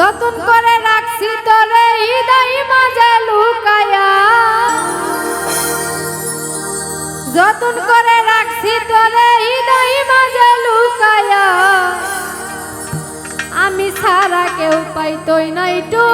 যতন করে রাখছি তোরে হৃদয় মাঝে লুকায়া। যতন করে রাখছি তোরে হৃদয় মাঝে লুকায়া। আমি সারা কেউ পাইতই নাই টু